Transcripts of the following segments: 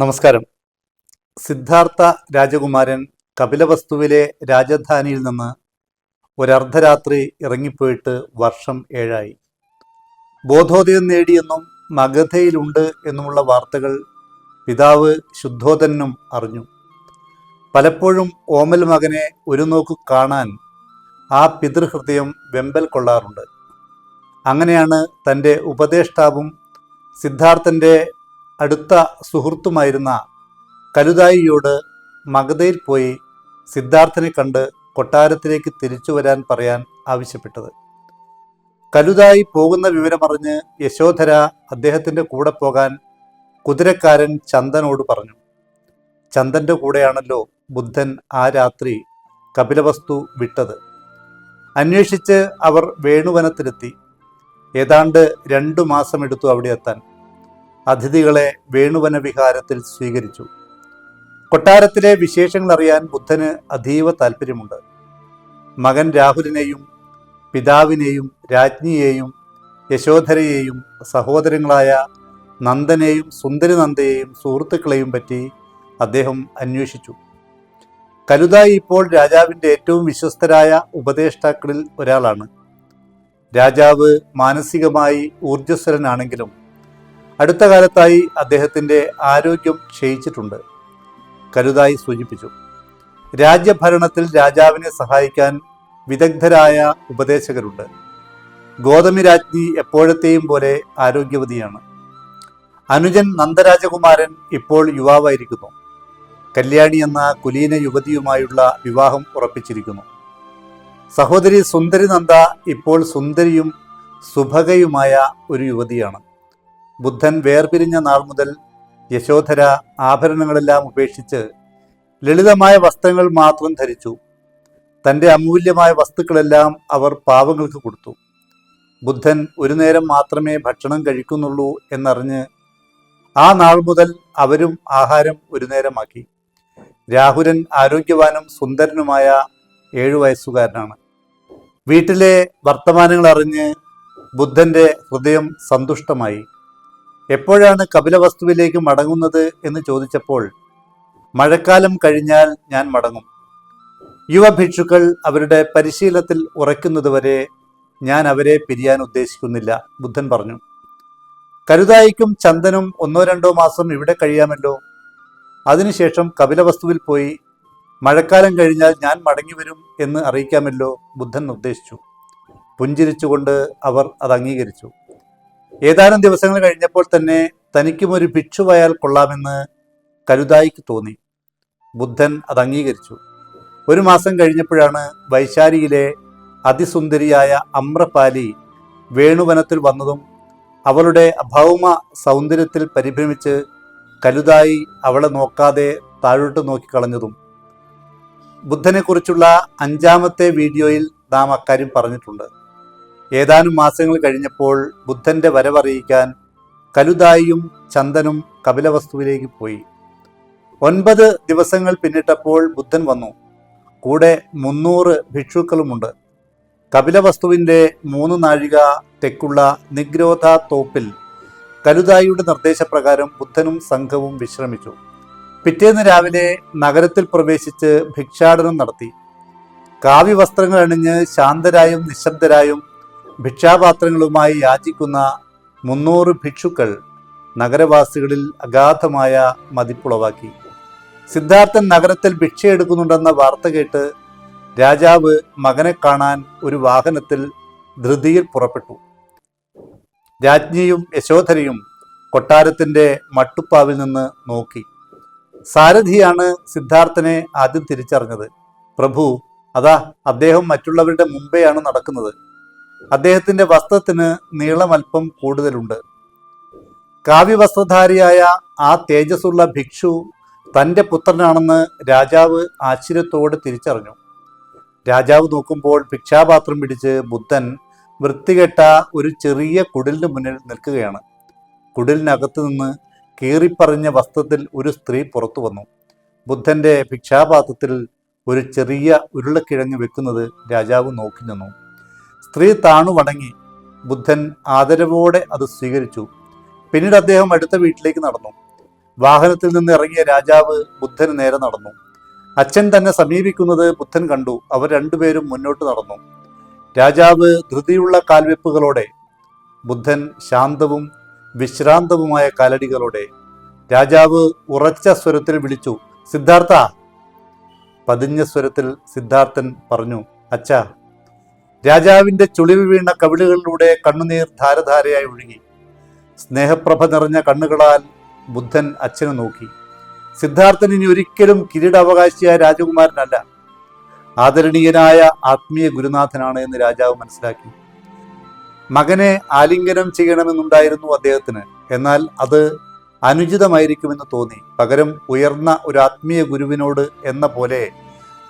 നമസ്കാരം. സിദ്ധാർത്ഥ രാജകുമാരൻ കപിലവസ്തുവിലെ രാജധാനിയിൽ നിന്ന് ഒരർദ്ധരാത്രി ഇറങ്ങിപ്പോയിട്ട് വർഷം ഏഴായി. ബോധോദയം നേടിയെന്നും മഗധയിലുണ്ട് എന്നുമുള്ള വാർത്തകൾ പിതാവ് ശുദ്ധോധനും അറിഞ്ഞു. പലപ്പോഴും ഓമൽ മകനെ ഒരു നോക്കു കാണാൻ ആ പിതൃഹൃദയം വെമ്പൽ കൊള്ളാറുണ്ട്. അങ്ങനെയാണ് തന്റെ ഉപദേഷ്ടാവും സിദ്ധാർത്ഥന്റെ അടുത്ത സുഹൃത്തുമായിരുന്ന കലുതായിയോട് മഗധയിൽ പോയി സിദ്ധാർത്ഥനെ കണ്ട് കൊട്ടാരത്തിലേക്ക് തിരിച്ചു വരാൻ പറയാൻ ആവശ്യപ്പെട്ടത്. കലുതായി പോകുന്ന വിവരമറിഞ്ഞ് യശോധര അദ്ദേഹത്തിന്റെ കൂടെ പോകാൻ കുതിരക്കാരൻ ചന്ദനോട് പറഞ്ഞു. ചന്ദന്റെ കൂടെയാണല്ലോ ബുദ്ധൻ ആ രാത്രി കപിലവസ്തു വിട്ടത്. അന്വേഷിച്ച് അവർ വേണുവനത്തിലെത്തി. ഏതാണ്ട് രണ്ടു മാസമെടുത്തു അവിടെ എത്താൻ അതിഥികളെ വേണുവന വിഹാരത്തിൽ സ്വീകരിച്ചു. കൊട്ടാരത്തിലെ വിശേഷങ്ങൾ അറിയാൻ ബുദ്ധന് അതീവ താല്പര്യമുണ്ട് മകൻ രാഹുലിനെയും പിതാവിനെയും രാജ്ഞിയെയും യശോധരയെയും സഹോദരങ്ങളായ നന്ദനെയും സുന്ദരിനന്ദയെയും സുഹൃത്തുക്കളെയും പറ്റി അദ്ദേഹം അന്വേഷിച്ചു. കലുതായി ഇപ്പോൾ രാജാവിന്റെ ഏറ്റവും വിശ്വസ്തരായ ഉപദേഷ്ടാക്കളിൽ ഒരാളാണ്. രാജാവ് മാനസികമായി ഊർജസ്വലനാണെങ്കിലും അടുത്ത കാലത്തായി അദ്ദേഹത്തിന്റെ ആരോഗ്യം ക്ഷയിച്ചിട്ടുണ്ട്. കരുതായി സൂചിപ്പിച്ചു. രാജ്യഭരണത്തിൽ രാജാവിനെ സഹായിക്കാൻ വിദഗ്ധരായ ഉപദേശകരുണ്ട്. ഗോതമി രാജ്ഞി എപ്പോഴത്തെയും പോലെ ആരോഗ്യവതിയാണ്. അനുജൻ നന്ദരാജകുമാരൻ ഇപ്പോൾ യുവാവായിരിക്കുന്നു. കല്യാണി എന്ന കുലീന യുവതിയുമായുള്ള വിവാഹം ഉറപ്പിച്ചിരിക്കുന്നു. സഹോദരി സുന്ദരി നന്ദ ഇപ്പോൾ സുന്ദരിയും സുഭകയുമായ ഒരു യുവതിയാണ്. ബുദ്ധൻ വേർപിരിഞ്ഞ നാൾ മുതൽ യശോധര ആഭരണങ്ങളെല്ലാം ഉപേക്ഷിച്ച് ലളിതമായ വസ്ത്രങ്ങൾ മാത്രം ധരിച്ചു. തന്റെ അമൂല്യമായ വസ്തുക്കളെല്ലാം അവർ പാവങ്ങൾക്ക് കൊടുത്തു. ബുദ്ധൻ ഒരു നേരം മാത്രമേ ഭക്ഷണം കഴിക്കുന്നുള്ളൂ എന്നറിഞ്ഞ് ആ നാൾ മുതൽ അവരും ആഹാരം ഒരു നേരമാക്കി. രാഹുലൻ ആരോഗ്യവാനും സുന്ദരനുമായ ഏഴു വയസ്സുകാരനാണ്. വീട്ടിലെ വർത്തമാനങ്ങൾ അറിഞ്ഞ് ബുദ്ധന്റെ ഹൃദയം സന്തുഷ്ടമായി. എപ്പോഴാണ് കപിലവസ്തുവിലേക്ക് മടങ്ങുന്നത് എന്ന് ചോദിച്ചപ്പോൾ മഴക്കാലം കഴിഞ്ഞാൽ ഞാൻ മടങ്ങും. യുവഭിക്ഷുക്കൾ അവരുടെ പരിശീലനത്തിൽ ഉറയ്ക്കുന്നതുവരെ ഞാൻ അവരെ പിരിയാൻ ഉദ്ദേശിക്കുന്നില്ല ബുദ്ധൻ പറഞ്ഞു. കരുതായിക്കും ചന്ദനും ഒന്നോ രണ്ടോ മാസം ഇവിടെ കഴിയാമല്ലോ. അതിനുശേഷം കപിലവസ്തുവിൽ പോയി മഴക്കാലം കഴിഞ്ഞാൽ ഞാൻ മടങ്ങി വരും എന്ന് അറിയിക്കാമല്ലോ ബുദ്ധൻ നിർദ്ദേശിച്ചു. പുഞ്ചിരിച്ചുകൊണ്ട് അവർ അത് അംഗീകരിച്ചു. ഏതാനും ദിവസങ്ങൾ കഴിഞ്ഞപ്പോൾ തന്നെ തനിക്കും ഒരു ഭിക്ഷുവായാൽ കൊള്ളാമെന്ന് കരുതായിക്ക് തോന്നി. ബുദ്ധൻ അത് അംഗീകരിച്ചു. ഒരു മാസം കഴിഞ്ഞപ്പോഴാണ് വൈശാലിയിലെ അതിസുന്ദരിയായ അമ്രപാലി വേണുവനത്തിൽ വന്നതും അവളുടെ അഭൗമ സൗന്ദര്യത്തിൽ പരിഭ്രമിച്ച് കലുതായി അവളെ നോക്കാതെ താഴോട്ട് നോക്കിക്കളഞ്ഞതും ബുദ്ധനെക്കുറിച്ചുള്ള അഞ്ചാമത്തെ വീഡിയോയിൽ നാം അക്കാര്യം പറഞ്ഞിട്ടുണ്ട്. ഏതാനും മാസങ്ങൾ കഴിഞ്ഞപ്പോൾ ബുദ്ധന്റെ വരവറിയിക്കാൻ കലുതായിയും ചന്ദനും കപിലവസ്തുവിലേക്ക് പോയി. ഒൻപത് ദിവസങ്ങൾ പിന്നിട്ടപ്പോൾ ബുദ്ധൻ വന്നു. കൂടെ മുന്നൂറ് ഭിക്ഷുക്കളുമുണ്ട്. കപിലവസ്തുവിന്റെ മൂന്ന് നാഴിക തെക്കുള്ള നിഗ്രോധ തോപ്പിൽ കലുതായിയുടെ നിർദ്ദേശപ്രകാരം ബുദ്ധനും സംഘവും വിശ്രമിച്ചു. പിറ്റേന്ന് രാവിലെ നഗരത്തിൽ പ്രവേശിച്ച് ഭിക്ഷാടനം നടത്തി. കാവ്യ വസ്ത്രങ്ങൾ അണിഞ്ഞ് ശാന്തരായും നിശബ്ദരായും ഭിക്ഷാപാത്രങ്ങളുമായി യാചിക്കുന്ന മുന്നൂറ് ഭിക്ഷുക്കൾ നഗരവാസികളിൽ അഗാധമായ മതിപ്പുളവാക്കി. സിദ്ധാർത്ഥൻ നഗരത്തിൽ ഭിക്ഷയെടുക്കുന്നുണ്ടെന്ന വാർത്ത കേട്ട് രാജാവ് മകനെ കാണാൻ ഒരു വാഹനത്തിൽ ധൃതിയിൽ പുറപ്പെട്ടു. രാജ്ഞിയും യശോധരയും കൊട്ടാരത്തിന്റെ മട്ടുപ്പാവിൽ നിന്ന് നോക്കി. സാരഥിയാണ് സിദ്ധാർത്ഥനെ ആദ്യം തിരിച്ചറിഞ്ഞത്. പ്രഭു അതാ അദ്ദേഹം മറ്റുള്ളവരുടെ മുമ്പെയാണ് നടക്കുന്നത്. അദ്ദേഹത്തിന്റെ വസ്ത്രത്തിന് നീളമൽപ്പം കൂടുതലുണ്ട്. കാവ്യവസ്ത്രധാരിയായ ആ തേജസ്സുള്ള ഭിക്ഷു തന്റെ പുത്രനാണെന്ന് രാജാവ് ആശ്ചര്യത്തോടെ തിരിച്ചറിഞ്ഞു. രാജാവ് നോക്കുമ്പോൾ ഭിക്ഷാപാത്രം പിടിച്ച് ബുദ്ധൻ വൃത്തികെട്ട ഒരു ചെറിയ കുടിലിന് മുന്നിൽ നിൽക്കുകയാണ്. കുടിലിനകത്തു നിന്ന് കീറിപ്പറിഞ്ഞ വസ്ത്രത്തിൽ ഒരു സ്ത്രീ പുറത്തു വന്നു. ബുദ്ധന്റെ ഭിക്ഷാപാത്രത്തിൽ ഒരു ചെറിയ ഉരുളക്കിഴങ്ങ് വെക്കുന്നത് രാജാവ് നോക്കി നിന്നു. സ്ത്രീ താണു വണങ്ങി. ബുദ്ധൻ ആദരവോടെ അത് സ്വീകരിച്ചു. പിന്നീട് അദ്ദേഹം അടുത്ത വീട്ടിലേക്ക് നടന്നു. വാഹനത്തിൽ നിന്ന് ഇറങ്ങിയ രാജാവ് ബുദ്ധന് നേരെ നടന്നു. അച്ഛൻ തന്നെ സമീപിക്കുന്നത് ബുദ്ധൻ കണ്ടു. അവർ രണ്ടുപേരും മുന്നോട്ട് നടന്നു. രാജാവ് ധൃതിയുള്ള കാൽവെപ്പുകളോടെ ബുദ്ധൻ ശാന്തവും വിശ്രാന്തവുമായ കാലടികളോടെ രാജാവ് ഉറച്ച സ്വരത്തിൽ വിളിച്ചു സിദ്ധാർത്ഥ! പതിഞ്ഞ സ്വരത്തിൽ സിദ്ധാർത്ഥൻ പറഞ്ഞു അച്ഛ രാജാവിന്റെ ചുളിവ് വീണ കവിളുകളിലൂടെ കണ്ണുനീർ ധാരധാരയായി ഒഴുകി. സ്നേഹപ്രഭ നിറഞ്ഞ കണ്ണുകളാൽ ബുദ്ധൻ അച്ഛനെ നോക്കി. സിദ്ധാർത്ഥൻ ഇനി ഒരിക്കലും കിരീടാവകാശിയായ രാജകുമാരനല്ല. ആദരണീയനായ ആത്മീയ ഗുരുനാഥനാണ് എന്ന് രാജാവ് മനസ്സിലാക്കി. മകനെ ആലിംഗനം ചെയ്യണമെന്നുണ്ടായിരുന്നു അദ്ദേഹത്തിന്. എന്നാൽ അത് അനുചിതമായിരിക്കുമെന്ന് തോന്നി. പകരം ഉയർന്ന ഒരു ആത്മീയ ഗുരുവിനോട് എന്ന പോലെ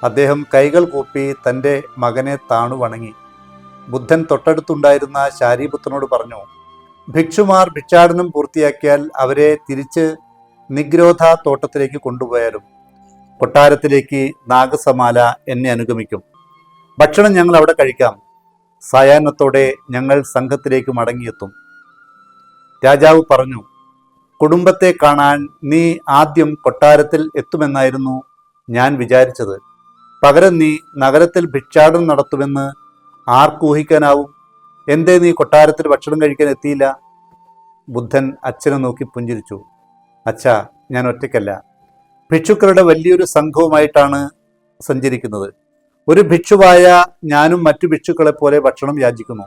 അദ്ദേഹം കൈകൾ കൂപ്പി തന്റെ മകനെ താണു വണങ്ങി ബുദ്ധൻ തൊട്ടടുത്തുണ്ടായിരുന്ന ശാരീപുത്രനോട് പറഞ്ഞു ഭിക്ഷുമാർ ഭിക്ഷാടനം പൂർത്തിയാക്കിയാൽ അവരെ തിരിച്ച് നിഗ്രോധ തോട്ടത്തിലേക്ക് കൊണ്ടുപോയാലും കൊട്ടാരത്തിലേക്ക് നാഗസമാല എന്നെ അനുഗമിക്കും. ഭക്ഷണം ഞങ്ങൾ അവിടെ കഴിക്കാം. സായാഹ്നത്തോടെ ഞങ്ങൾ സംഘത്തിലേക്ക് മടങ്ങിയെത്തും. രാജാവ് പറഞ്ഞു കുടുംബത്തെ കാണാൻ നീ ആദ്യം കൊട്ടാരത്തിൽ എത്തുമെന്നായിരുന്നു ഞാൻ വിചാരിച്ചത്. പകരം നീ നഗരത്തിൽ ഭിക്ഷാടനം നടത്തുമെന്ന് ആർക്കൂഹിക്കാനാവും? എന്തേ നീ കൊട്ടാരത്തിൽ ഭക്ഷണം കഴിക്കാൻ എത്തിയില്ല? ബുദ്ധൻ അച്ഛനെ നോക്കി പുഞ്ചിരിച്ചു. അച്ഛാ ഞാൻ ഒറ്റയ്ക്കല്ല. ഭിക്ഷുക്കളുടെ വലിയൊരു സംഘവുമായിട്ടാണ് സഞ്ചരിക്കുന്നത്. ഒരു ഭിക്ഷുവായ ഞാനും മറ്റു ഭിക്ഷുക്കളെ പോലെ ഭക്ഷണം യാചിക്കുന്നു.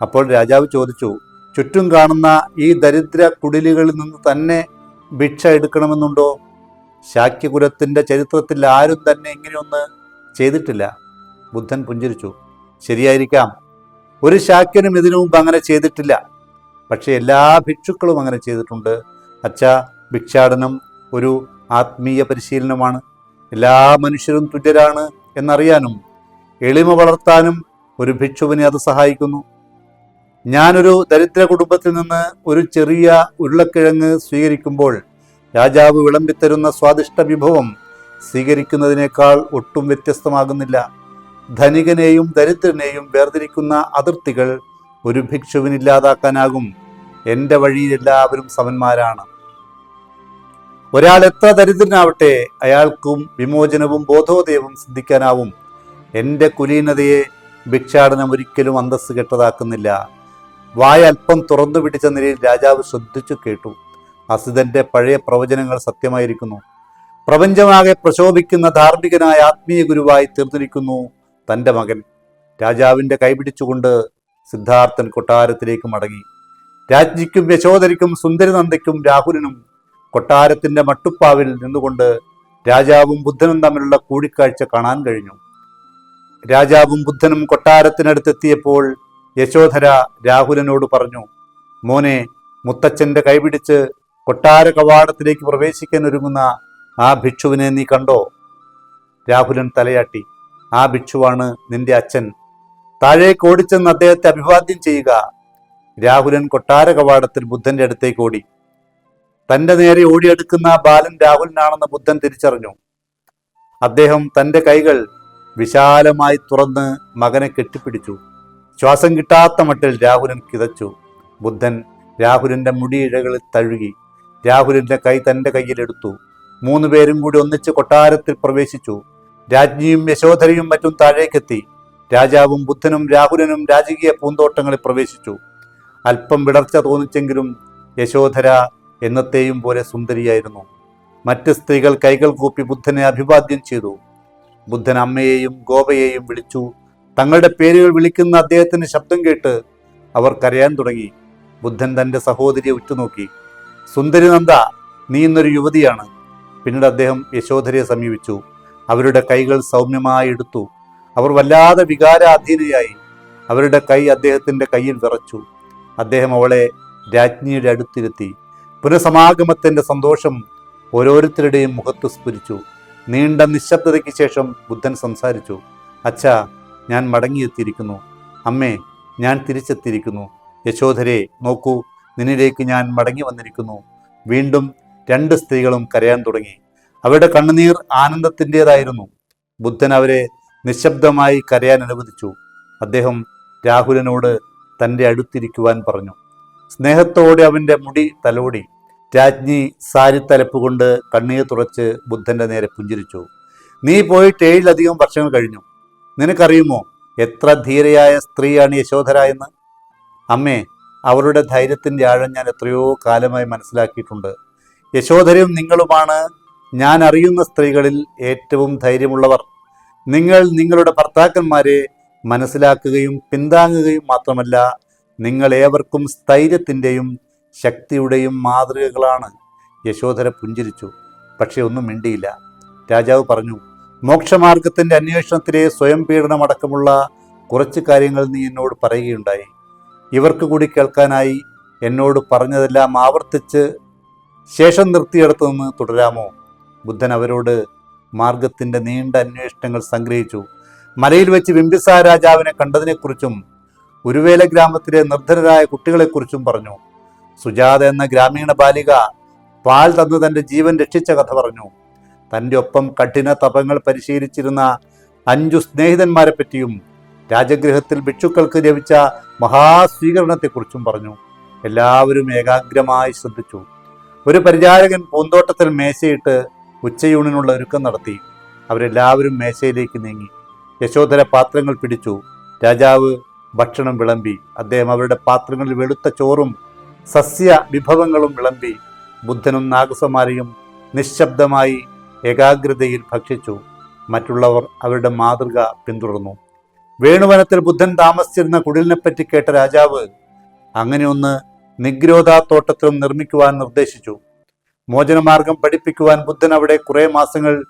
അപ്പോൾ രാജാവ് ചോദിച്ചു ചുറ്റും കാണുന്ന ഈ ദരിദ്ര കുടിലുകളിൽ നിന്ന് തന്നെ ഭിക്ഷ എടുക്കണമെന്നുണ്ടോ? ശാക്യകുലത്തിന്റെ ചരിത്രത്തിൽ ആരും തന്നെ ഇങ്ങനെയൊന്ന് ചെയ്തിട്ടില്ല. ബുദ്ധൻ പുഞ്ചിരിച്ചു. ശരിയായിരിക്കാം. ഒരു ശാക്യനും ഇതിനു മുമ്പ് അങ്ങനെ ചെയ്തിട്ടില്ല. പക്ഷേ എല്ലാ ഭിക്ഷുക്കളും അങ്ങനെ ചെയ്തിട്ടുണ്ട്. അച്ഛ ഭിക്ഷാടനം ഒരു ആത്മീയ പരിശീലനമാണ്. എല്ലാ മനുഷ്യരും തുല്യരാണ് എന്നറിയാനും എളിമ വളർത്താനും ഒരു ഭിക്ഷുവിനെ അത് സഹായിക്കുന്നു. ഞാനൊരു ദരിദ്ര കുടുംബത്തിൽ നിന്ന് ഒരു ചെറിയ ഉരുളക്കിഴങ്ങ് സ്വീകരിക്കുമ്പോൾ രാജാവ് വിളമ്പിത്തരുന്ന സ്വാദിഷ്ട വിഭവം സ്വീകരിക്കുന്നതിനേക്കാൾ ഒട്ടും വ്യത്യസ്തമാകുന്നില്ല. ധനികനെയും ദരിദ്രനെയും വേർതിരിക്കുന്ന അതിർത്തികൾ ഒരു ഭിക്ഷുവിനില്ലാതാക്കാനാകും എന്റെ വഴിയിൽ എല്ലാവരും സമന്മാരാണ്. ഒരാൾ എത്ര ദരിദ്രനാവട്ടെ അയാൾക്കും വിമോചനവും ബോധോദയവും സിദ്ധിക്കാനാവും. എന്റെ കുലീനതയെ ഭിക്ഷാടനം ഒരിക്കലും അന്തസ് കെട്ടതാക്കുന്നില്ല. വായ അല്പം തുറന്നു പിടിച്ച നിലയിൽ രാജാവ് ശ്രദ്ധിച്ചു കേട്ടു. അസിതന്റെ പഴയ പ്രവചനങ്ങൾ സത്യമായിരിക്കുന്നു. പ്രപഞ്ചമാകെ പ്രശോഭിക്കുന്ന ധാർമ്മികനായ ആത്മീയ ഗുരുവായി തീർന്നിരിക്കുന്നു തന്റെ മകൻ. രാജാവിന്റെ കൈപിടിച്ചുകൊണ്ട് സിദ്ധാർത്ഥൻ കൊട്ടാരത്തിലേക്ക് മടങ്ങി. രാജ്ഞിക്കും യശോധരിക്കും സുന്ദരനന്ദയ്ക്കും രാഹുലിനും കൊട്ടാരത്തിന്റെ മട്ടുപ്പാവിൽ നിന്നുകൊണ്ട് രാജാവും ബുദ്ധനും തമ്മിലുള്ള കൂടിക്കാഴ്ച കാണാൻ കഴിഞ്ഞു. രാജാവും ബുദ്ധനും കൊട്ടാരത്തിനടുത്തെത്തിയപ്പോൾ യശോധര രാഹുലനോട് പറഞ്ഞു മോനെ മുത്തച്ഛന്റെ കൈപിടിച്ച് കൊട്ടാര കവാടത്തിലേക്ക് പ്രവേശിക്കാൻ ഒരുങ്ങുന്ന ആ ഭിക്ഷുവിനെ നീ കണ്ടോ? രാഹുലൻ തലയാട്ടി. ആ ഭിക്ഷുവാണ് നിന്റെ അച്ഛൻ. താഴേക്ക് ഓടിച്ചെന്ന് അദ്ദേഹത്തെ അഭിവാദ്യം ചെയ്യുക. രാഹുലൻ കൊട്ടാര കവാടത്തിൽ ബുദ്ധന്റെ അടുത്തേക്ക് ഓടി. തന്റെ നേരെ ഓടിയെടുക്കുന്ന ബാലൻ രാഹുലിനാണെന്ന് ബുദ്ധൻ തിരിച്ചറിഞ്ഞു. അദ്ദേഹം തന്റെ കൈകൾ വിശാലമായി തുറന്ന് മകനെ കെട്ടിപ്പിടിച്ചു. ശ്വാസം കിട്ടാത്ത മട്ടിൽ രാഹുലൻ കിതച്ചു. ബുദ്ധൻ രാഹുലിന്റെ മുടിയിഴകളിൽ തഴുകി. രാഹുലിന്റെ കൈ തന്റെ കയ്യിലെടുത്തു മൂന്ന് പേരും കൂടി ഒന്നിച്ച് കൊട്ടാരത്തിൽ പ്രവേശിച്ചു. രാജ്ഞിയും യശോധരയും മറ്റും താഴേക്കെത്തി. രാജാവും ബുദ്ധനും രാഹുലനും രാജകീയ പൂന്തോട്ടങ്ങളിൽ പ്രവേശിച്ചു. അല്പം വിടർച്ച തോന്നിച്ചെങ്കിലും യശോധര എന്നത്തെയും പോലെ സുന്ദരിയായിരുന്നു. മറ്റ് സ്ത്രീകൾ കൈകൾ കൂപ്പി ബുദ്ധനെ അഭിവാദ്യം ചെയ്തു. ബുദ്ധൻ അമ്മയെയും ഗോപയെയും വിളിച്ചു. തങ്ങളുടെ പേരുകൾ വിളിക്കുന്ന അദ്ദേഹത്തിന് ശബ്ദം കേട്ട് അവർ കരയാൻ തുടങ്ങി. ബുദ്ധൻ തന്റെ സഹോദരിയെ ഉറ്റുനോക്കി. സുന്ദരി നന്ദ നീ ഇന്നൊരു യുവതിയാണ്. പിന്നീട് അദ്ദേഹം യശോധരയെ സമീപിച്ചു. അവരുടെ കൈകൾ സൗമ്യമായി എടുത്തു. അവർ വല്ലാതെ വികാരാധീനയായി. അവരുടെ കൈ അദ്ദേഹത്തിന്റെ കയ്യിൽ വിറച്ചു. അദ്ദേഹം അവളെ രാജ്ഞിയുടെ അടുത്തിരുത്തി. പുനഃസമാഗമത്തിന്റെ സന്തോഷം ഓരോരുത്തരുടെയും മുഖത്ത് സ്ഫുരിച്ചു. നീണ്ട നിശബ്ദതയ്ക്ക് ശേഷം ബുദ്ധൻ സംസാരിച്ചു. അച്ഛാ ഞാൻ മടങ്ങിയെത്തിയിരിക്കുന്നു. അമ്മേ ഞാൻ തിരിച്ചെത്തിയിരിക്കുന്നു. യശോധരെ നോക്കൂ നിന്നിലേക്ക് ഞാൻ മടങ്ങി വന്നിരിക്കുന്നു. വീണ്ടും രണ്ട് സ്ത്രീകളും കരയാൻ തുടങ്ങി. അവരുടെ കണ്ണുനീർ ആനന്ദത്തിന്റെതായിരുന്നു. ബുദ്ധൻ അവരെ നിശബ്ദമായി കരയാൻ അനുവദിച്ചു. അദ്ദേഹം രാഹുലനോട് തന്റെ അടുത്തിരിക്കുവാൻ പറഞ്ഞു. സ്നേഹത്തോടെ അവന്റെ മുടി തലോടി. രാജ്ഞി സാരി കൊണ്ട് കണ്ണീർ തുറച്ച് ബുദ്ധന്റെ നേരെ പുഞ്ചിരിച്ചു. നീ പോയിട്ട് ഏഴിലധികം വർഷങ്ങൾ കഴിഞ്ഞു. നിനക്കറിയുമോ എത്ര ധീരയായ സ്ത്രീയാണ് യശോധര എന്ന്? അമ്മേ അവരുടെ ധൈര്യത്തിന്റെ ആഴം ഞാൻ എത്രയോ കാലമായി മനസ്സിലാക്കിയിട്ടുണ്ട്. യശോധരയും നിങ്ങളുമാണ് ഞാൻ അറിയുന്ന സ്ത്രീകളിൽ ഏറ്റവും ധൈര്യമുള്ളവർ. നിങ്ങൾ നിങ്ങളുടെ ഭർത്താക്കന്മാരെ മനസ്സിലാക്കുകയും പിന്താങ്ങുകയും മാത്രമല്ല നിങ്ങൾ ഏവർക്കും സ്ഥൈര്യത്തിന്റെയും ശക്തിയുടെയും മാതൃകകളാണ്. യശോധര പുഞ്ചിരിച്ചു. പക്ഷെ ഒന്നും മിണ്ടിയില്ല. രാജാവ് പറഞ്ഞു മോക്ഷമാർഗത്തിന്റെ അന്വേഷണത്തിലെ സ്വയം പീഡനമടക്കമുള്ള കുറച്ച് കാര്യങ്ങൾ നീ എന്നോട് പറയുകയുണ്ടായി. ഇവർക്ക് കൂടി കേൾക്കാനായി എന്നോട് പറഞ്ഞതെല്ലാം ആവർത്തിച്ച് ശേഷം നിർത്തിയെടുത്തു നിന്ന് തുടരാമോ? ബുദ്ധൻ അവരോട് മാർഗത്തിന്റെ നീണ്ട അന്വേഷണങ്ങൾ സംഗ്രഹിച്ചു. മലയിൽ വെച്ച് ബിംബിസാ രാജാവിനെ കണ്ടതിനെക്കുറിച്ചും ഉരുവേല ഗ്രാമത്തിലെ നിർദ്ധനരായ കുട്ടികളെക്കുറിച്ചും പറഞ്ഞു. സുജാത എന്ന ഗ്രാമീണ ബാലിക പാൽ തന്നു തന്റെ ജീവൻ രക്ഷിച്ച കഥ പറഞ്ഞു. തന്റെ ഒപ്പം കഠിന തപങ്ങൾ പരിശീലിച്ചിരുന്ന അഞ്ചു സ്നേഹിതന്മാരെ പറ്റിയും രാജഗൃഹത്തിൽ ഭിക്ഷുക്കൾക്ക് ലഭിച്ച മഹാസ്വീകരണത്തെക്കുറിച്ചും പറഞ്ഞു. എല്ലാവരും ഏകാഗ്രമായി ശ്രദ്ധിച്ചു. ഒരു പരിചാരകൻ പൂന്തോട്ടത്തിൽ മേശയിട്ട് ഉച്ചയൂണിനുള്ള ഒരുക്കം നടത്തി. അവരെല്ലാവരും മേശയിലേക്ക് നീങ്ങി. യശോധര പാത്രങ്ങൾ പിടിച്ചു. രാജാവ് ഭക്ഷണം വിളമ്പി. അദ്ദേഹം അവരുടെ പാത്രങ്ങളിൽ വെളുത്ത ചോറും സസ്യ വിഭവങ്ങളും വിളമ്പി. ബുദ്ധനും നാഗസമാരിയും നിശബ്ദമായി ഏകാഗ്രതയിൽ ഭക്ഷിച്ചു. മറ്റുള്ളവർ അവരുടെ മാതൃക പിന്തുടർന്നു. വേണുവനത്തിൽ ബുദ്ധൻ താമസിച്ചിരുന്ന കുടിലിനെപ്പറ്റി കേട്ട രാജാവ് അങ്ങനെ ഒന്ന് നിഗ്രോധാത്തോട്ടത്തിലും നിർമ്മിക്കുവാൻ നിർദ്ദേശിച്ചു. മോചനമാർഗം പഠിപ്പിക്കുവാൻ ബുദ്ധൻ അവിടെ കുറേ മാസങ്ങൾ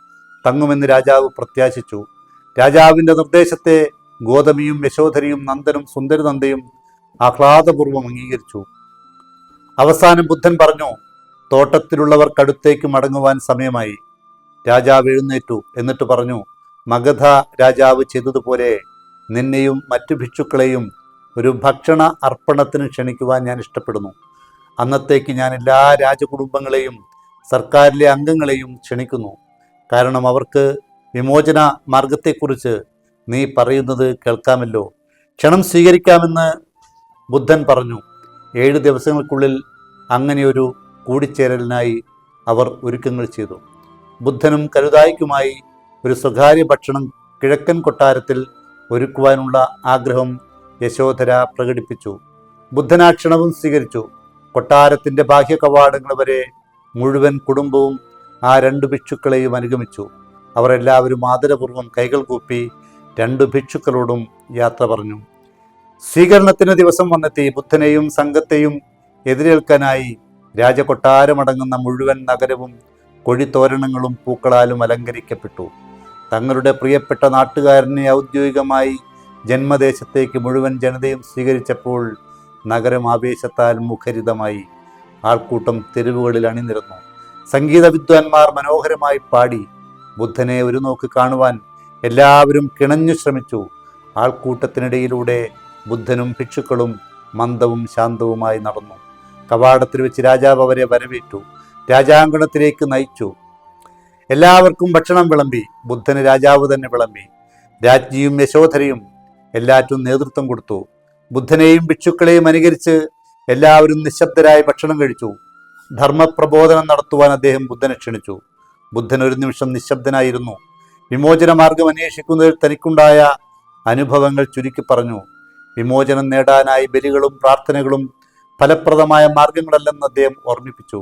തങ്ങുമെന്ന് രാജാവ് പ്രത്യാശിച്ചു. രാജാവിന്റെ നിർദ്ദേശത്തെ ഗോതമിയും യശോധരയും നന്ദനും സുന്ദരനന്ദയും ആഹ്ലാദപൂർവം അംഗീകരിച്ചു. അവസാനം ബുദ്ധൻ പറഞ്ഞു തോട്ടത്തിലുള്ളവർക്കടുത്തേക്ക് മടങ്ങുവാൻ സമയമായി. രാജാവ് എഴുന്നേറ്റു. എന്നിട്ട് പറഞ്ഞു മഗധ രാജാവ് ചെയ്തതുപോലെ നിന്നെയും മറ്റു ഭിക്ഷുക്കളെയും ഒരു ഭക്ഷണ അർപ്പണത്തിന് ക്ഷണിക്കുവാൻ ഞാൻ ഇഷ്ടപ്പെടുന്നു. അന്നത്തേക്ക് ഞാൻ എല്ലാ രാജകുടുംബങ്ങളെയും സർക്കാരിലെ അംഗങ്ങളെയും ക്ഷണിക്കുന്നു. കാരണം അവർക്ക് വിമോചന മാർഗത്തെക്കുറിച്ച് നീ പറയുന്നത് കേൾക്കാമല്ലോ. ക്ഷണം സ്വീകരിക്കാമെന്ന് ബുദ്ധൻ പറഞ്ഞു. ഏഴ് ദിവസങ്ങൾക്കുള്ളിൽ അങ്ങനെയൊരു കൂടിച്ചേരലിനായി അവർ ഒരുക്കങ്ങൾ ചെയ്തു. ബുദ്ധനും കരുതായിക്കുമായി ഒരു സ്വകാര്യ ഭക്ഷണം കിഴക്കൻ കൊട്ടാരത്തിൽ ഒരുക്കുവാനുള്ള ആഗ്രഹം യശോധര പ്രകടിപ്പിച്ചു. ബുദ്ധനാക്ഷണവും സ്വീകരിച്ചു. കൊട്ടാരത്തിന്റെ ബാഹ്യ കവാടങ്ങൾ വരെ മുഴുവൻ കുടുംബവും ആ രണ്ടു ഭിക്ഷുക്കളെയും അനുഗമിച്ചു. അവർ എല്ലാവരും ആദരപൂർവം കൈകൾ കൂപ്പി രണ്ടു ഭിക്ഷുക്കളോടും യാത്ര പറഞ്ഞു. സ്വീകരണത്തിന് ദിവസം വന്നെത്തി ബുദ്ധനെയും സംഘത്തെയും എതിരേൽക്കാനായി രാജകൊട്ടാരമടങ്ങുന്ന മുഴുവൻ നഗരവും കൊഴിത്തോരണങ്ങളും പൂക്കളാലും അലങ്കരിക്കപ്പെട്ടു. തങ്ങളുടെ പ്രിയപ്പെട്ട നാട്ടുകാരനെ ഔദ്യോഗികമായി ജന്മദേശത്തേക്ക് മുഴുവൻ ജനതയും സ്വീകരിച്ചപ്പോൾ നഗരം ആവേശത്താൽ മുഖരിതമായി. ആൾക്കൂട്ടം തെരുവുകളിൽ അണിനിരന്നു. സംഗീത വിദ്വാൻമാർ മനോഹരമായി പാടി. ബുദ്ധനെ ഒരു നോക്ക് കാണുവാൻ എല്ലാവരും കിണഞ്ഞു ശ്രമിച്ചു. ആൾക്കൂട്ടത്തിനിടയിലൂടെ ബുദ്ധനും ഭിക്ഷുക്കളും മന്ദവും ശാന്തവുമായി നടന്നു. കവാടത്തിൽ വെച്ച് രാജാവ് അവരെ വരവേറ്റു. രാജാങ്കണത്തിലേക്ക് നയിച്ചു. എല്ലാവർക്കും ഭക്ഷണം വിളമ്പി. ബുദ്ധന് രാജാവ് തന്നെ വിളമ്പി. രാജ്ഞിയും യശോധരയും എല്ലാറ്റും നേതൃത്വം കൊടുത്തു. ബുദ്ധനെയും ഭിക്ഷുക്കളെയും അനുകരിച്ച് എല്ലാവരും നിശബ്ദരായി ഭക്ഷണം കഴിച്ചു. ധർമ്മപ്രബോധനം നടത്തുവാൻ അദ്ദേഹം ബുദ്ധനെ ക്ഷണിച്ചു. ബുദ്ധൻ ഒരു നിമിഷം നിശബ്ദനായിരുന്നു. വിമോചന മാർഗം അന്വേഷിക്കുന്നതിൽ തനിക്കുണ്ടായ അനുഭവങ്ങൾ ചുരുക്കി പറഞ്ഞു. വിമോചനം നേടാനായി ബലികളും പ്രാർത്ഥനകളും ഫലപ്രദമായ മാർഗങ്ങളല്ലെന്ന് അദ്ദേഹം ഓർമ്മിപ്പിച്ചു.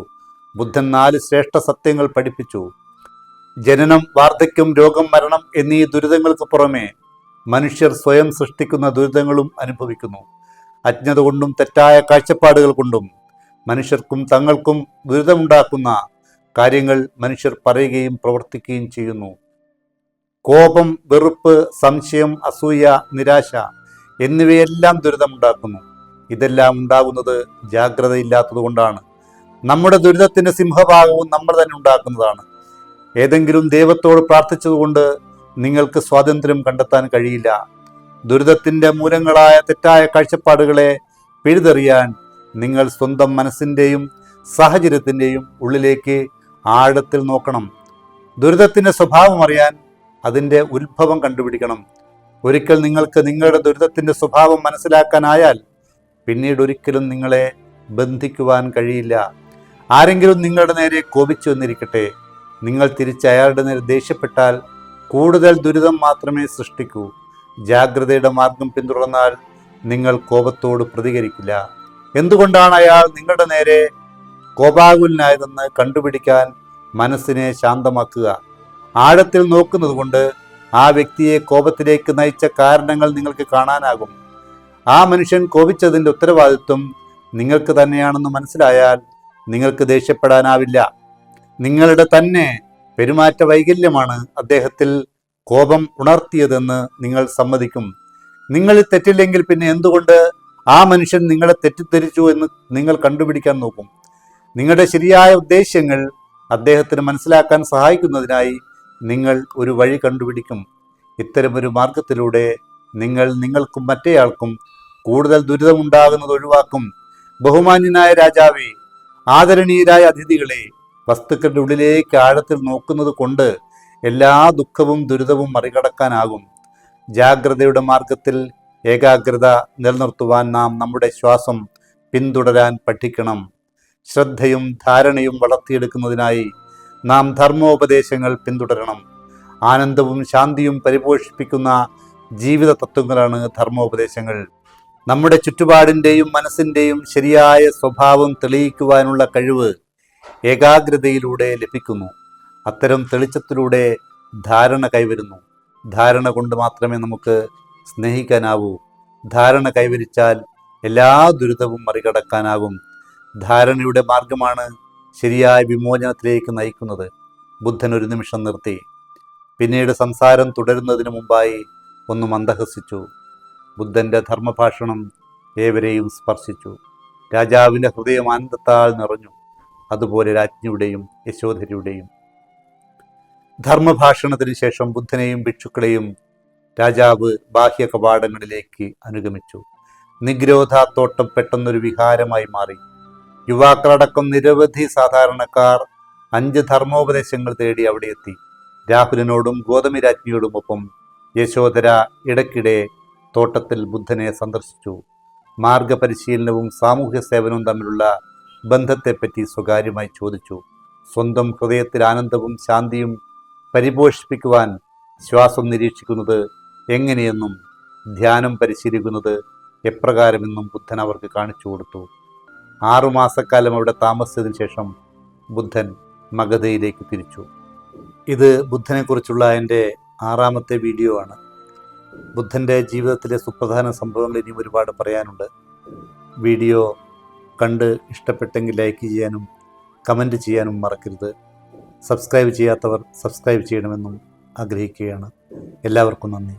ബുദ്ധൻ നാല് ശ്രേഷ്ഠ സത്യങ്ങൾ പഠിപ്പിച്ചു. ജനനം വാർദ്ധക്യം രോഗം മരണം എന്നീ ദുരിതങ്ങൾക്ക് പുറമെ മനുഷ്യർ സ്വയം സൃഷ്ടിക്കുന്ന ദുരിതങ്ങളും അനുഭവിക്കുന്നു. അജ്ഞത കൊണ്ടും തെറ്റായ കാഴ്ചപ്പാടുകൾ കൊണ്ടും മനുഷ്യർക്കും തങ്ങൾക്കും ദുരിതമുണ്ടാക്കുന്ന കാര്യങ്ങൾ മനുഷ്യർ പറയുകയും പ്രവർത്തിക്കുകയും ചെയ്യുന്നു. കോപം വെറുപ്പ് സംശയം അസൂയ നിരാശ എന്നിവയെല്ലാം ദുരിതമുണ്ടാക്കുന്നു. ഇതെല്ലാം ഉണ്ടാകുന്നത് ജാഗ്രതയില്ലാത്തതുകൊണ്ടാണ് നമ്മുടെ ദുരിതത്തിന്റെ സിംഹഭാഗവും നമ്മൾ തന്നെ ഉണ്ടാക്കുന്നതാണ്. ഏതെങ്കിലും ദൈവത്തോട് പ്രാർത്ഥിച്ചതുകൊണ്ട് നിങ്ങൾക്ക് സ്വാതന്ത്ര്യം കണ്ടെത്താൻ കഴിയില്ല. ദുരിതത്തിന്റെ മൂലങ്ങളായ തെറ്റായ കാഴ്ചപ്പാടുകളെ പിഴുതെറിയാൻ നിങ്ങൾ സ്വന്തം മനസ്സിന്റെയും സാഹചര്യത്തിന്റെയും ഉള്ളിലേക്ക് ആഴത്തിൽ നോക്കണം. ദുരിതത്തിന്റെ സ്വഭാവം അറിയാൻ അതിന്റെ ഉത്ഭവം കണ്ടുപിടിക്കണം. ഒരിക്കൽ നിങ്ങൾക്ക് നിങ്ങളുടെ ദുരിതത്തിന്റെ സ്വഭാവം മനസ്സിലാക്കാനായാൽ പിന്നീട് ഒരിക്കലും നിങ്ങളെ ബന്ധിക്കുവാൻ കഴിയില്ല. ആരെങ്കിലും നിങ്ങളുടെ നേരെ കോപിച്ചു വന്നിരിക്കട്ടെ. നിങ്ങൾ തിരിച്ച് അയാളുടെ നേരെ ദേഷ്യപ്പെട്ടാൽ കൂടുതൽ ദുരിതം മാത്രമേ സൃഷ്ടിക്കൂ. ജാഗ്രതയുടെ മാർഗം പിന്തുടർന്നാൽ നിങ്ങൾ കോപത്തോട് പ്രതികരിക്കില്ല. എന്തുകൊണ്ടാണ് അയാൾ നിങ്ങളുടെ നേരെ കോപാകുലനായതെന്ന് കണ്ടുപിടിക്കാൻ മനസ്സിനെ ശാന്തമാക്കുക? ആഴത്തിൽ നോക്കുന്നത് കൊണ്ട് ആ വ്യക്തിയെ കോപത്തിലേക്ക് നയിച്ച കാരണങ്ങൾ നിങ്ങൾക്ക് കാണാനാകും. ആ മനുഷ്യൻ കോപിച്ചതിന്റെ ഉത്തരവാദിത്വം നിങ്ങൾക്ക് തന്നെയാണെന്ന് മനസ്സിലായാൽ നിങ്ങൾക്ക് ദേഷ്യപ്പെടാനാവില്ല. നിങ്ങളുടെ തന്നെ പെരുമാറ്റ വൈകല്യമാണ് അദ്ദേഹത്തിൽ കോപം ഉണർത്തിയതെന്ന് നിങ്ങൾ സമ്മതിക്കും. നിങ്ങൾ തെറ്റില്ലെങ്കിൽ പിന്നെ എന്തുകൊണ്ട് ആ മനുഷ്യൻ നിങ്ങളെ തെറ്റിദ്ധരിച്ചു എന്ന് നിങ്ങൾ കണ്ടുപിടിക്കാൻ നോക്കും. നിങ്ങളുടെ ശരിയായ ഉദ്ദേശ്യങ്ങൾ അദ്ദേഹത്തിന് മനസ്സിലാക്കാൻ സഹായിക്കുന്നതിനായി നിങ്ങൾ ഒരു വഴി കണ്ടുപിടിക്കും. ഇത്തരമൊരു മാർഗത്തിലൂടെ നിങ്ങൾ നിങ്ങൾക്കും മറ്റേയാൾക്കും കൂടുതൽ ദുരിതമുണ്ടാകുന്നത് ഒഴിവാക്കും. ബഹുമാന്യനായ രാജാവേ ആദരണീയരായ അതിഥികളെ വസ്തുക്കളുടെ ഉള്ളിലേക്ക് ആഴത്തിൽ നോക്കുന്നത് കൊണ്ട് എല്ലാ ദുഃഖവും ദുരിതവും മറികടക്കാനാകും. ജാഗ്രതയുടെ മാർഗത്തിൽ ഏകാഗ്രത നിലനിർത്തുവാൻ നാം നമ്മുടെ ശ്വാസം പിന്തുടരാൻ പഠിക്കണം. ശ്രദ്ധയും ധാരണയും വളർത്തിയെടുക്കുന്നതിനായി നാം ധർമ്മോപദേശങ്ങൾ പിന്തുടരണം. ആനന്ദവും ശാന്തിയും പരിപോഷിപ്പിക്കുന്ന ജീവിത തത്വങ്ങളാണ് ധർമ്മോപദേശങ്ങൾ. നമ്മുടെ ചുറ്റുപാടിന്റെയും മനസ്സിന്റെയും ശരിയായ സ്വഭാവം തെളിയിക്കുവാനുള്ള കഴിവ് ഏകാഗ്രതയിലൂടെ ലഭിക്കുന്നു. അത്തരം തെളിച്ചത്തിലൂടെ ധാരണ കൈവരുന്നു. ധാരണ കൊണ്ട് മാത്രമേ നമുക്ക് സ്നേഹിക്കാനാവൂ. ധാരണ കൈവരിച്ചാൽ എല്ലാ ദുരിതവും മറികടക്കാനാകും. ധാരണയുടെ മാർഗമാണ് ശരിയായ വിമോചനത്തിലേക്ക് നയിക്കുന്നത്. ബുദ്ധൻ ഒരു നിമിഷം നിർത്തി. പിന്നീട് സംസാരം തുടരുന്നതിന് മുമ്പായി ഒന്ന് മന്ദഹസിച്ചു. ബുദ്ധന്റെ ധർമ്മഭാഷണം ഏവരെയും സ്പർശിച്ചു. രാജാവിന്റെ ഹൃദയം ആനന്ദത്താൽ നിറഞ്ഞു. അതുപോലെ രാജ്ഞിയുടെയും യശോധരയുടെയും ധർമ്മഭാഷണത്തിന് ശേഷം ബുദ്ധനെയും ഭിക്ഷുക്കളെയും രാജാവ് ബാഹ്യ കവാടങ്ങളിലേക്ക് അനുഗമിച്ചു. നിഗ്രോധാത്തോട്ടം പെട്ടെന്നൊരു വിഹാരമായി മാറി. യുവാക്കളടക്കം നിരവധി സാധാരണക്കാർ അഞ്ച് ധർമ്മോപദേശങ്ങൾ തേടി അവിടെ എത്തി. രാഹുലിനോടും ഗോതമി രാജ്ഞിയോടുമൊപ്പം യശോധര ഇടയ്ക്കിടെ തോട്ടത്തിൽ ബുദ്ധനെ സന്ദർശിച്ചു. മാർഗപരിശീലനവും സാമൂഹ്യ സേവനവും തമ്മിലുള്ള ബന്ധത്തെപ്പറ്റി സ്വകാര്യമായി ചോദിച്ചു. സ്വന്തം ഹൃദയത്തിൽ ആനന്ദവും ശാന്തിയും പരിപോഷിപ്പിക്കുവാൻ ശ്വാസം നിരീക്ഷിക്കുന്നത് എങ്ങനെയെന്നും ധ്യാനം പരിശീലിക്കുന്നത് എപ്രകാരമെന്നും ബുദ്ധൻ അവർക്ക് കാണിച്ചു കൊടുത്തു. ആറുമാസക്കാലം അവിടെ താമസിച്ചതിന് ശേഷം ബുദ്ധൻ മഗധയിലേക്ക് തിരിച്ചു. ഇത് ബുദ്ധനെക്കുറിച്ചുള്ള എന്റെ ആറാമത്തെ വീഡിയോ ആണ്. ബുദ്ധന്റെ ജീവിതത്തിലെ സുപ്രധാന സംഭവങ്ങൾ ഇനിയും ഒരുപാട് പറയാനുണ്ട്. വീഡിയോ കണ്ട് ഇഷ്ടപ്പെട്ടെങ്കിൽ ലൈക്ക് ചെയ്യാനും കമന്റ് ചെയ്യാനും മറക്കരുത്. സബ്സ്ക്രൈബ് ചെയ്യാത്തവർ സബ്സ്ക്രൈബ് ചെയ്യണമെന്നും ആഗ്രഹിക്കുകയാണ്. എല്ലാവർക്കും നന്ദി.